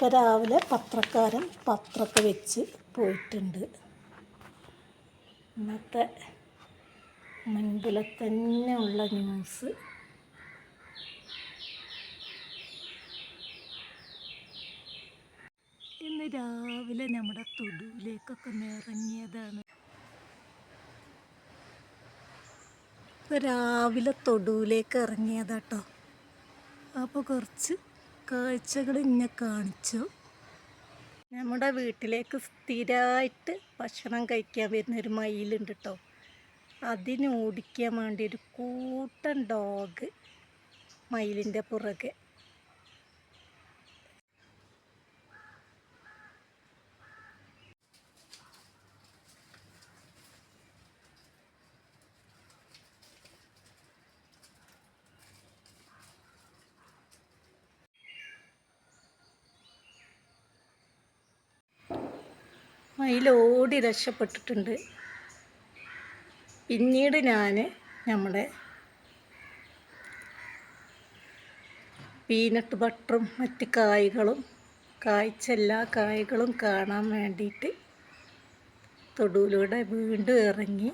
ഇപ്പം രാവിലെ പത്രക്കാരൻ പത്രമൊക്കെ വെച്ച് പോയിട്ടുണ്ട്. ഇന്നത്തെ മുൻപിലെ തന്നെ ഉള്ള ന്യൂസ്. ഇന്ന് രാവിലെ നമ്മുടെ തൊടുവിലേക്കൊക്കെ നിറങ്ങിയതാണ് രാവിലെ തൊടുവിലേക്ക് ഇറങ്ങിയതാട്ടോ. അപ്പോൾ കുറച്ച് കാഴ്ചകൾ ഇങ്ങനെ കാണിച്ചു. നമ്മുടെ വീട്ടിലേക്ക് സ്ഥിരമായിട്ട് ഭക്ഷണം കഴിക്കാൻ വരുന്ന ഒരു മയിലുണ്ട് കേട്ടോ അതിന് ഓടിക്കാൻ വേണ്ടി ഒരു കൂട്ടം ഡോഗ് മയിലിന്റെ പുറകെ. മയിൽ ഓടി രക്ഷപ്പെട്ടിട്ടുണ്ട്. പിന്നീട് ഞാൻ നമ്മുടെ പീനട്ട് ബട്ടറും മറ്റ് കായ്കളും കായ്ച്ച എല്ലാ കായ്കളും കാണാൻ വേണ്ടിയിട്ട് തൊടുവിലൂടെ വീണ്ടും ഇറങ്ങി.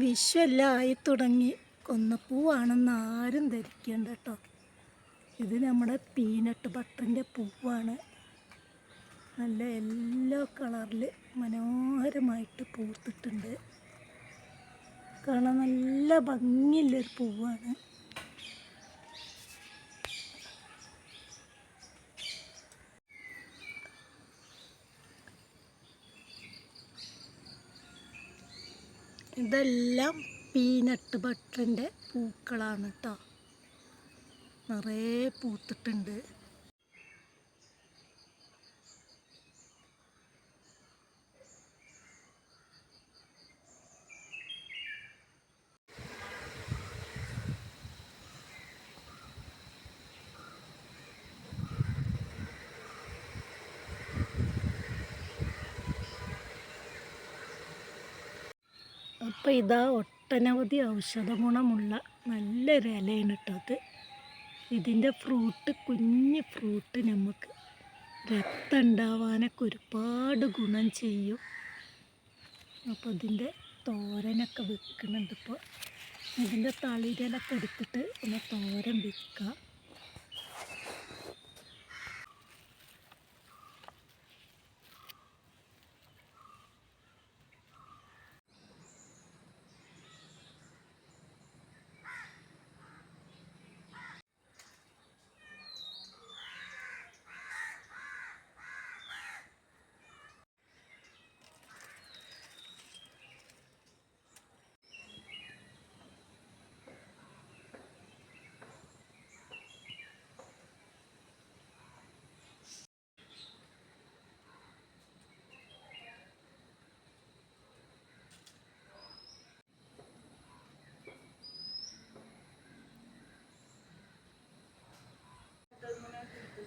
വിഷെല്ലാം ആയി തുടങ്ങി കൊന്നപ്പൂവാണെന്ന് ആരും ധരിക്കേണ്ട കേട്ടോ. ഇത് നമ്മുടെ പീനട്ട് ബട്ടറിന്റെ പൂവാണ്. നല്ല യെല്ലോ കളറിൽ മനോഹരമായിട്ട് പൂത്തിട്ടുണ്ട്. കാണാൻ നല്ല ഭംഗിയുള്ളൊരു പൂവാണ്. ഇതെല്ലാം പീനട്ട് ബട്ടറിന്റെ പൂക്കളാണ് കേട്ടോ നിറയെ പൂത്തിട്ടുണ്ട്. അപ്പോൾ ഇതാ ഒട്ടനവധി ഔഷധ ഗുണമുള്ള നല്ലൊരു ഇലയാണ് അത്. ഇതിന്റെ ഫ്രൂട്ട് കുഞ്ഞ് ഫ്രൂട്ട് നമുക്ക് രക്തം ഉണ്ടാവാനൊക്കെ ഒരുപാട് ഗുണം ചെയ്യും. അപ്പോൾ ഇതിന്റെ തോരനൊക്കെ വെക്കുന്നുണ്ട് ഇപ്പോൾ ഇതിന്റെ തളിരിലൊക്കെ എടുത്തിട്ട് ഒന്ന് തോരൻ വെക്കുക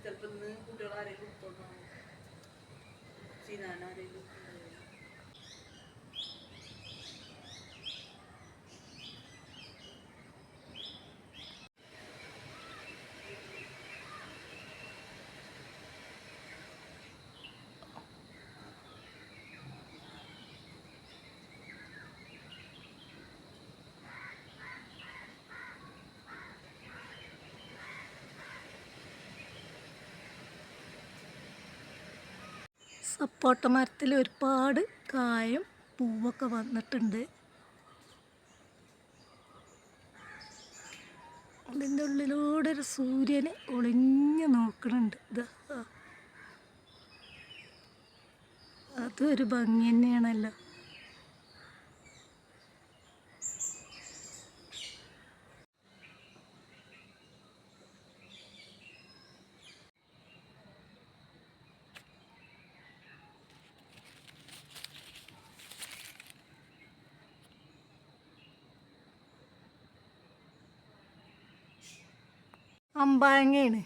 ചിലപ്പോൾ ഇന്ന് കുട്ടികൾ ആരെങ്കിലും കൊടുത്തോണ്ടാവും സപ്പോട്ട മരത്തിൽ ഒരുപാട് കായും പൂവൊക്കെ വന്നിട്ടുണ്ട്. അതിന്റെ ഉള്ളിലൂടെ ഒരു സൂര്യനെ ഒളിഞ്ഞു നോക്കണുണ്ട്. ഇതാ അതൊരു ഭംഗി തന്നെയാണല്ലോ. അമ്പാങ്ങയാണ്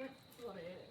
Good. That's what it is.